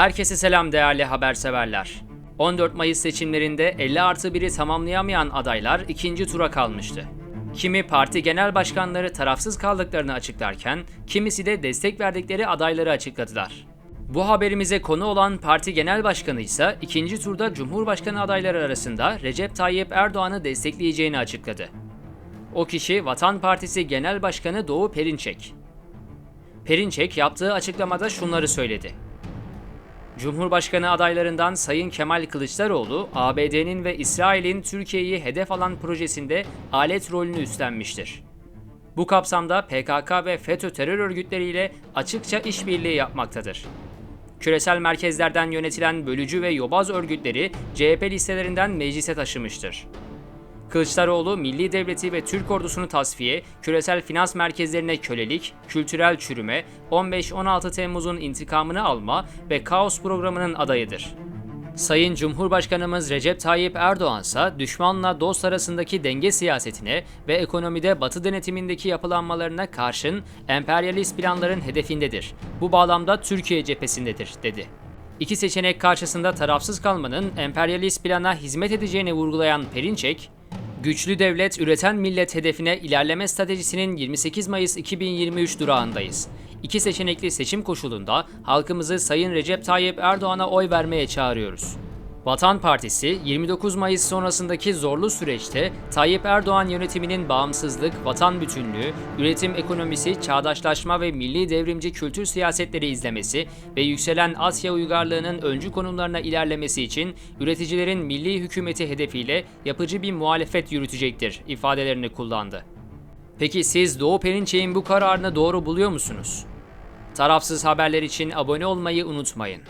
Herkese selam değerli haberseverler. 14 Mayıs seçimlerinde 50 artı 1'i tamamlayamayan adaylar ikinci tura kalmıştı. Kimi parti genel başkanları tarafsız kaldıklarını açıklarken, kimisi de destek verdikleri adayları açıkladılar. Bu haberimize konu olan parti genel başkanı ise ikinci turda Cumhurbaşkanı adayları arasında Recep Tayyip Erdoğan'ı destekleyeceğini açıkladı. O kişi Vatan Partisi Genel Başkanı Doğu Perinçek. Perinçek yaptığı açıklamada şunları söyledi. Cumhurbaşkanı adaylarından Sayın Kemal Kılıçdaroğlu, ABD'nin ve İsrail'in Türkiye'yi hedef alan projesinde alet rolünü üstlenmiştir. Bu kapsamda PKK ve FETÖ terör örgütleriyle açıkça işbirliği yapmaktadır. Küresel merkezlerden yönetilen bölücü ve yobaz örgütleri CHP listelerinden meclise taşımıştır. Kılıçdaroğlu, milli devleti ve Türk ordusunu tasfiye, küresel finans merkezlerine kölelik, kültürel çürüme, 15-16 Temmuz'un intikamını alma ve kaos programının adayıdır. Sayın Cumhurbaşkanımız Recep Tayyip Erdoğan ise düşmanla dost arasındaki denge siyasetine ve ekonomide Batı denetimindeki yapılanmalarına karşın emperyalist planların hedefindedir. Bu bağlamda Türkiye cephesindedir, dedi. İki seçenek karşısında tarafsız kalmanın emperyalist plana hizmet edeceğini vurgulayan Perinçek, Güçlü devlet, üreten millet hedefine ilerleme stratejisinin 28 Mayıs 2023 durağındayız. İki seçenekli seçim koşulunda halkımızı Sayın Recep Tayyip Erdoğan'a oy vermeye çağırıyoruz. Vatan Partisi 29 Mayıs sonrasındaki zorlu süreçte Tayyip Erdoğan yönetiminin bağımsızlık, vatan bütünlüğü, üretim ekonomisi, çağdaşlaşma ve milli devrimci kültür siyasetleri izlemesi ve yükselen Asya uygarlığının öncü konumlarına ilerlemesi için üreticilerin milli hükümeti hedefiyle yapıcı bir muhalefet yürütecektir ifadelerini kullandı. Peki siz Doğu Perinçek'in bu kararını doğru buluyor musunuz? Tarafsız haberler için abone olmayı unutmayın.